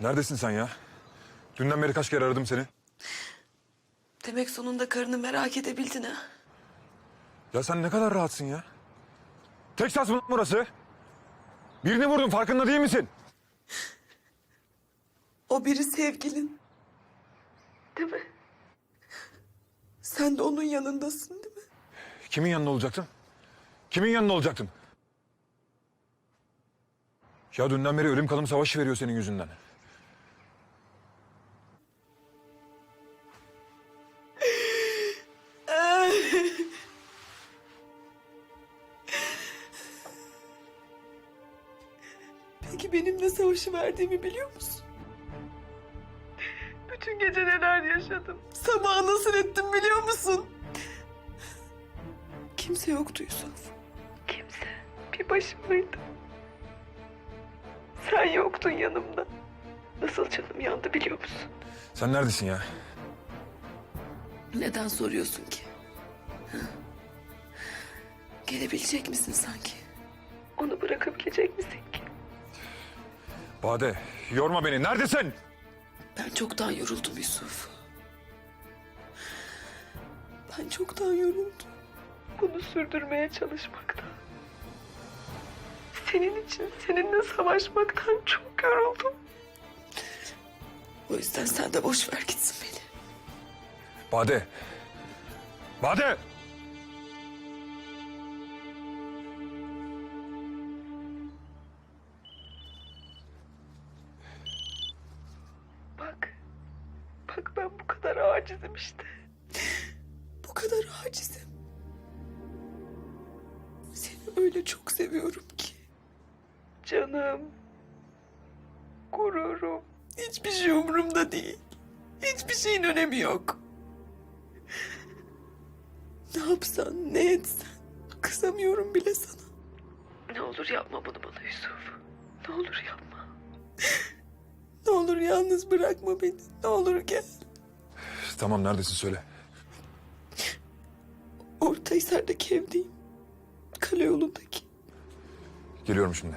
Neredesin sen ya? Dünden beri kaç kere aradım seni. Demek sonunda karını merak edebildin ha? Ya sen ne kadar rahatsın ya? Texas mı burası? Birini vurdun farkında değil misin? O biri sevgilin. Değil mi? Sen de onun yanındasın değil mi? Kimin yanında olacaktın? Kimin yanında olacaktın? Ya dünden beri ölüm kalım savaşı veriyor senin yüzünden. Peki benim ne savaşı verdiğimi biliyor musun? Bütün gece neler yaşadım. Sabah nasıl ettim biliyor musun? Kimse yoktu Yusuf. Kimse. Bir başımaydım. Sen yoktun yanımda. Nasıl canım yandı biliyor musun? Sen neredesin ya? Neden soruyorsun ki? Ha? Gelebilecek misin sanki? Onu bırakabilecek misin ki? Bade, yorma beni. Neredesin? Ben çoktan yoruldum Yusuf. Ben çoktan yoruldum. Bunu sürdürmeye çalışmaktan. Senin için seninle savaşmaktan çok yoruldum. O yüzden sen de boş ver gitsin beni. Bade. Bade! Ben bu kadar acizim işte. Bu kadar acizim. Seni öyle çok seviyorum ki. Canım. Gururum. Hiçbir şey umurumda değil. Hiçbir şeyin önemi yok. Ne yapsan, ne etsen kızamıyorum bile sana. Ne olur yapma bunu bana Yusuf. Ne olur yapma. Ne olur yalnız bırakma beni. Ne olur gel. Tamam neredesin söyle. Ortahisar'daki evdeyim. Kale yolundaki. Geliyorum şimdi.